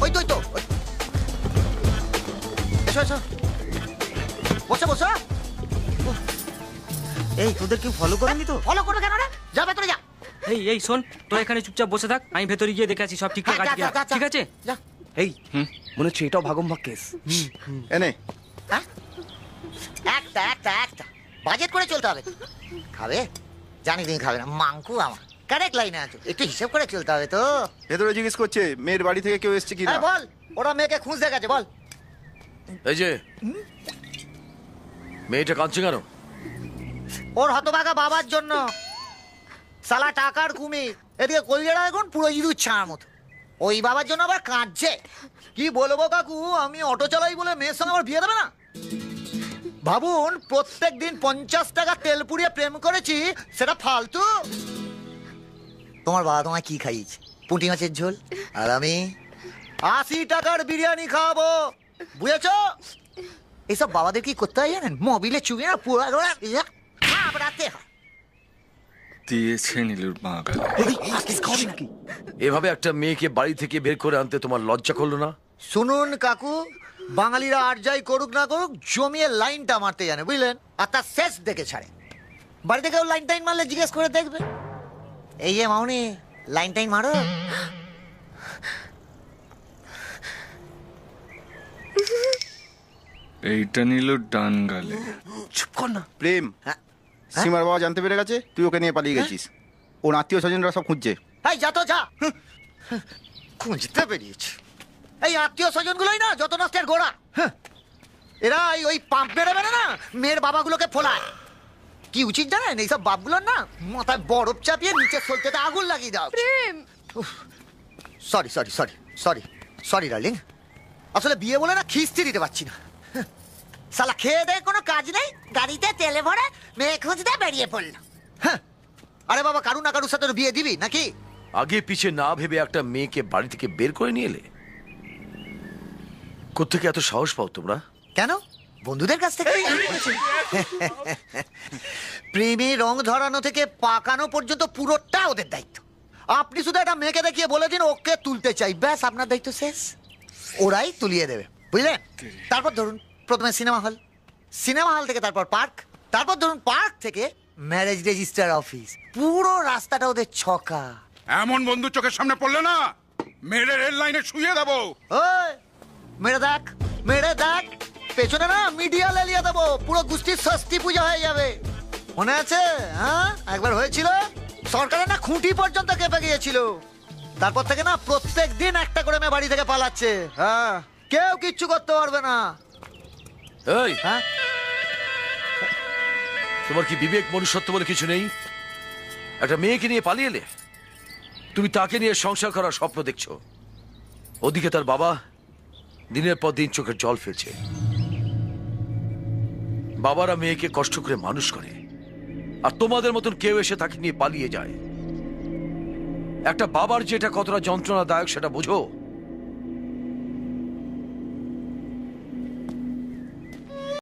ওই তো এই তোদের কেউ ফলো করেনি তো ফলো করবে কেন রে যা ভেতরে যা এই এই শোন তোরা এখানে চুপচাপ বসে থাক আমি ভেতরে গিয়ে দেখে সব ঠিকঠাক হ্যাঁ, আছে ঠিক আছে যা এই মনে হচ্ছে এটাও ভাগমভাগ কেস এনে হ্যাঁ একটা একটা একটা বাজেট করে চলতে হবে খাবে জানি তুমি খাবে না মাংকু আমার। কারেক্ট লাইনে আছো একটু হিসেব করে চলতে হবে তো। ভেতরে জিজ্ঞেস করছে মেয়ের বাড়ি থেকে কেউ এসছে কিনা? হ্যাঁ বল ওরা মেয়েকে খুঁজতে গেছে বল। এই যে মেয়েটা কাঁদছে কেন? ওর হতভাগা বাবার জন্য সালা টাকার কুমির এদিকে কলজাটা এখন পুরো ইঁদুর ছাড়ার মতো। ওই বাবার জন্য আবার কাঁদছে। কি বলব কাকু আমি অটো চালাই বলে মেয়ের সঙ্গে আমার বিয়ে দেবে না? ভাবুন প্রত্যেক দিন পঞ্চাশ টাকা তেল পুড়িয়ে প্রেম করেছি সেটা ফালতু। তোমার বাবা তোমায় কি খাইয়েছে? পুঁটি মাছের ঝোল? আর আমি আশি টাকার বিরিয়ানি খাওয়াবো। বুঝেছ? এইসব বাবাদের কি করতে হয় জানেন? মবিলে চুবিয়ে না পুরো হয়। দিয়েছে নীলুর মা এভাবে একটা মেয়েকে বাড়ি থেকে বের করে আনতে তোমার লজ্জা করল না? শুনুন কাকু বাঙালিরা আর যাই করুক না করুক জমিয়ে লাইনটা মারতে জানে বুঝলেন? আর তার শেষ দেখে ছাড়ে। বাড়িতে কেউ লাইন টাইন মারলে জিজ্ঞেস করে দেখবে। এই যে মাউনি লাইন টাইন মারো। এইটা নীলুর ডান গালে। চুপ কর না। প্রেম হ্যাঁ। সীমার বাবা জানতে পেরে গেছে তুই ওকে নিয়ে পালিয়ে গেছিস। ওর আত্মীয় স্বজনরা সব খুঁজছে। এই যা তো যা। খুঁজতে বেরিয়েছে। এই আত্মীয় স্বজন গুলোই না যত নষ্টের গোড়া। হুঁ, এরা এই ওই পাম্প মেরে মেরে না মেয়ের বাবাগুলোকে ফোলায়। কি উচিত জানেন? এইসব বাপগুলোর না মাথায় বরফ চাপিয়ে নিচে সলতেতে আগুন লাগিয়ে দাও sorry sorry sorry sorry sorry darling. আসলে বিয়ে বলে না খিস্তি দিতে পারছি না। হুঁ, শালা খেয়ে দেয়ে কোনো কাজ নেই? গাড়িতে তেলে ভরে মেয়ে খুঁজতে বেরিয়ে পড়ল। হ্যাঁ। আরে বাবা কারু না কারুর সাথে বিয়ে দিবি নাকি? আগে পিছে না ভেবে একটা মেয়েকে বাড়ি থেকে বের করে নিয়ে এলে? কোথেকে এত সাহস পাও তোমরা? কেন? বন্ধুদের কাছ থেকে? প্রেমে রং ধরানো থেকে পাকানো পর্যন্ত পুরোটা ওদের দায়িত্ব। আপনি শুধু একটা মেয়েকে দেখিয়ে বলে দিন ওকে তুলতে চাই। ব্যাস আপনার দায়িত্ব শেষ। ওরাই তুলিয়ে দেবে বুঝলেন? তারপর ধরুন প্রথমে সিনেমা হল। সিনেমা হল থেকে তারপর পার্ক। তারপর ধরুন পার্ক থেকে ম্যারেজ রেজিস্টার অফিস। পুরো রাস্তাটা ওদের ছকা। এমন বন্ধু চোখের সামনে পড়লে না মেরে রেল লাইনে শুয়ে দেবো। ওই! মেরে দেখ মেরে দেখ। পেছনে না মিডিয়া লেলিয়ে দেবো পুরো গোষ্ঠীর ষষ্ঠী পূজা হয়ে যাবে। মনে আছে? হ্যাঁ? একবার হয়েছিল? সরকারের না খুঁটি পর্যন্ত কেঁপে গিয়েছিল। তারপর থেকে না প্রত্যেক দিন একটা করে মেয়ে বাড়ি থেকে পালাচ্ছে। হ্যাঁ? কেউ কিচ্ছু করতে পারবে না। এই! হ্যাঁ? তোমার কি বিবেক মনুষ্যত্ব বলে কিছু নেই? একটা মেয়েকে নিয়ে পালিয়ে এলে? তুমি তাকে নিয়ে সংসার করার স্বপ্ন দেখছ। ওদিকে তার বাবা দিনের পর দিন চোখের জল ফেলছে। বাবারা মেয়েকে কষ্ট করে মানুষ করে। আর তোমাদের মতন কেউ এসে তাকে নিয়ে পালিয়ে যায়। একটা বাবার যেটা কতটা যন্ত্রণাদায়ক সেটা বুঝো।